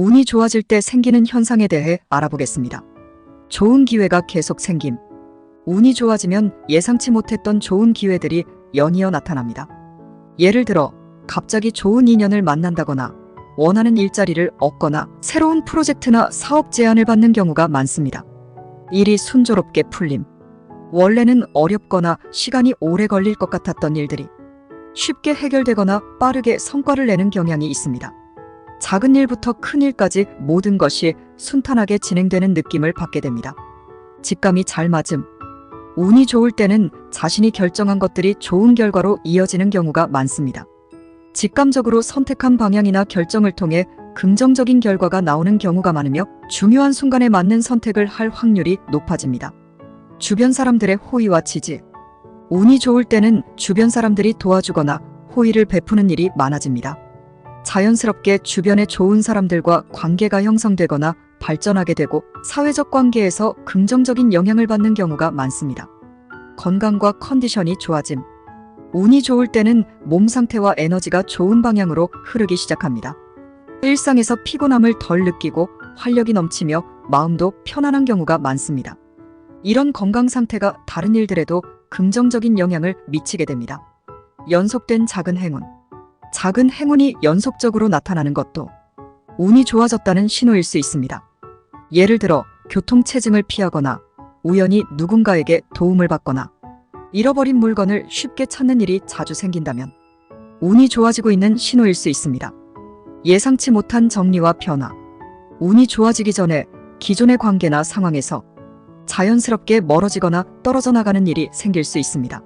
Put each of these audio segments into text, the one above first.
운이 좋아질 때 생기는 현상에 대해 알아보겠습니다. 좋은 기회가 계속 생김. 운이 좋아지면 예상치 못했던 좋은 기회들이 연이어 나타납니다. 예를 들어, 갑자기 좋은 인연을 만난다거나, 원하는 일자리를 얻거나, 새로운 프로젝트나 사업 제안을 받는 경우가 많습니다. 일이 순조롭게 풀림. 원래는 어렵거나 시간이 오래 걸릴 것 같았던 일들이 쉽게 해결되거나 빠르게 성과를 내는 경향이 있습니다. 작은 일부터 큰 일까지 모든 것이 순탄하게 진행되는 느낌을 받게 됩니다. 직감이 잘 맞음. 운이 좋을 때는 자신이 결정한 것들이 좋은 결과로 이어지는 경우가 많습니다. 직감적으로 선택한 방향이나 결정을 통해 긍정적인 결과가 나오는 경우가 많으며 중요한 순간에 맞는 선택을 할 확률이 높아집니다. 주변 사람들의 호의와 지지. 운이 좋을 때는 주변 사람들이 도와주거나 호의를 베푸는 일이 많아집니다. 자연스럽게 주변의 좋은 사람들과 관계가 형성되거나 발전하게 되고 사회적 관계에서 긍정적인 영향을 받는 경우가 많습니다. 건강과 컨디션이 좋아짐. 운이 좋을 때는 몸 상태와 에너지가 좋은 방향으로 흐르기 시작합니다. 일상에서 피곤함을 덜 느끼고 활력이 넘치며 마음도 편안한 경우가 많습니다. 이런 건강 상태가 다른 일들에도 긍정적인 영향을 미치게 됩니다. 연속된 작은 행운. 작은 행운이 연속적으로 나타나는 것도 운이 좋아졌다는 신호일 수 있습니다. 예를 들어 교통체증을 피하거나 우연히 누군가에게 도움을 받거나 잃어버린 물건을 쉽게 찾는 일이 자주 생긴다면 운이 좋아지고 있는 신호일 수 있습니다. 예상치 못한 정리와 변화. 운이 좋아지기 전에 기존의 관계나 상황에서 자연스럽게 멀어지거나 떨어져 나가는 일이 생길 수 있습니다.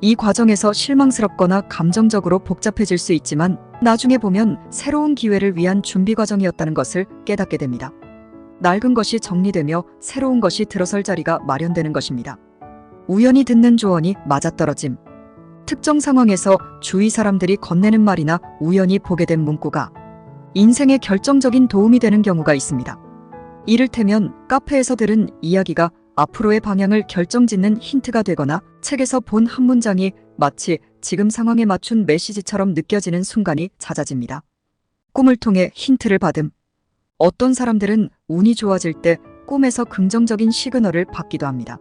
이 과정에서 실망스럽거나 감정적으로 복잡해질 수 있지만 나중에 보면 새로운 기회를 위한 준비 과정이었다는 것을 깨닫게 됩니다. 낡은 것이 정리되며 새로운 것이 들어설 자리가 마련되는 것입니다. 우연히 듣는 조언이 맞아떨어짐. 특정 상황에서 주위 사람들이 건네는 말이나 우연히 보게 된 문구가 인생에 결정적인 도움이 되는 경우가 있습니다. 이를테면 카페에서 들은 이야기가 앞으로의 방향을 결정짓는 힌트가 되거나 책에서 본 한 문장이 마치 지금 상황에 맞춘 메시지처럼 느껴지는 순간이 잦아집니다. 꿈을 통해 힌트를 받음. 어떤 사람들은 운이 좋아질 때 꿈에서 긍정적인 시그널을 받기도 합니다.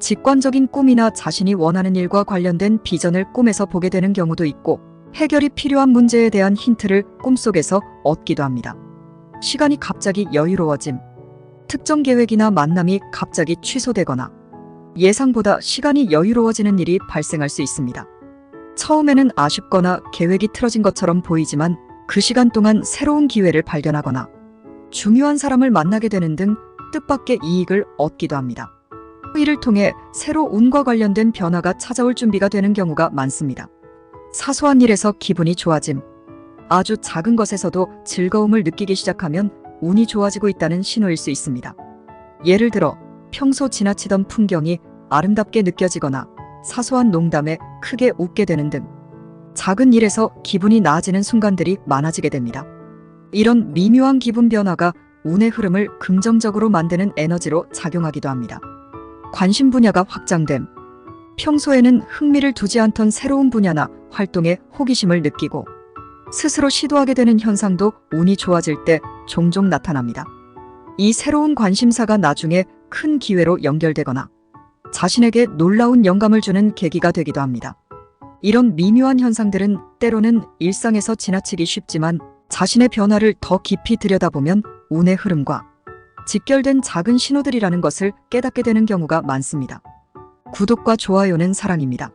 직관적인 꿈이나 자신이 원하는 일과 관련된 비전을 꿈에서 보게 되는 경우도 있고 해결이 필요한 문제에 대한 힌트를 꿈속에서 얻기도 합니다. 시간이 갑자기 여유로워짐. 특정 계획이나 만남이 갑자기 취소되거나 예상보다 시간이 여유로워지는 일이 발생할 수 있습니다. 처음에는 아쉽거나 계획이 틀어진 것처럼 보이지만 그 시간 동안 새로운 기회를 발견하거나 중요한 사람을 만나게 되는 등 뜻밖의 이익을 얻기도 합니다. 이를 통해 새로 운과 관련된 변화가 찾아올 준비가 되는 경우가 많습니다. 사소한 일에서 기분이 좋아짐. 아주 작은 것에서도 즐거움을 느끼기 시작하면 운이 좋아지고 있다는 신호일 수 있습니다. 예를 들어 평소 지나치던 풍경이 아름답게 느껴지거나 사소한 농담에 크게 웃게 되는 등 작은 일에서 기분이 나아지는 순간들이 많아지게 됩니다. 이런 미묘한 기분 변화가 운의 흐름을 긍정적으로 만드는 에너지로 작용하기도 합니다. 관심 분야가 확장됨. 평소에는 흥미를 두지 않던 새로운 분야나 활동에 호기심을 느끼고 스스로 시도하게 되는 현상도 운이 좋아질 때 종종 나타납니다. 이 새로운 관심사가 나중에 큰 기회로 연결되거나 자신에게 놀라운 영감을 주는 계기가 되기도 합니다. 이런 미묘한 현상들은 때로는 일상에서 지나치기 쉽지만 자신의 변화를 더 깊이 들여다보면 운의 흐름과 직결된 작은 신호들이라는 것을 깨닫게 되는 경우가 많습니다. 구독과 좋아요는 사랑입니다.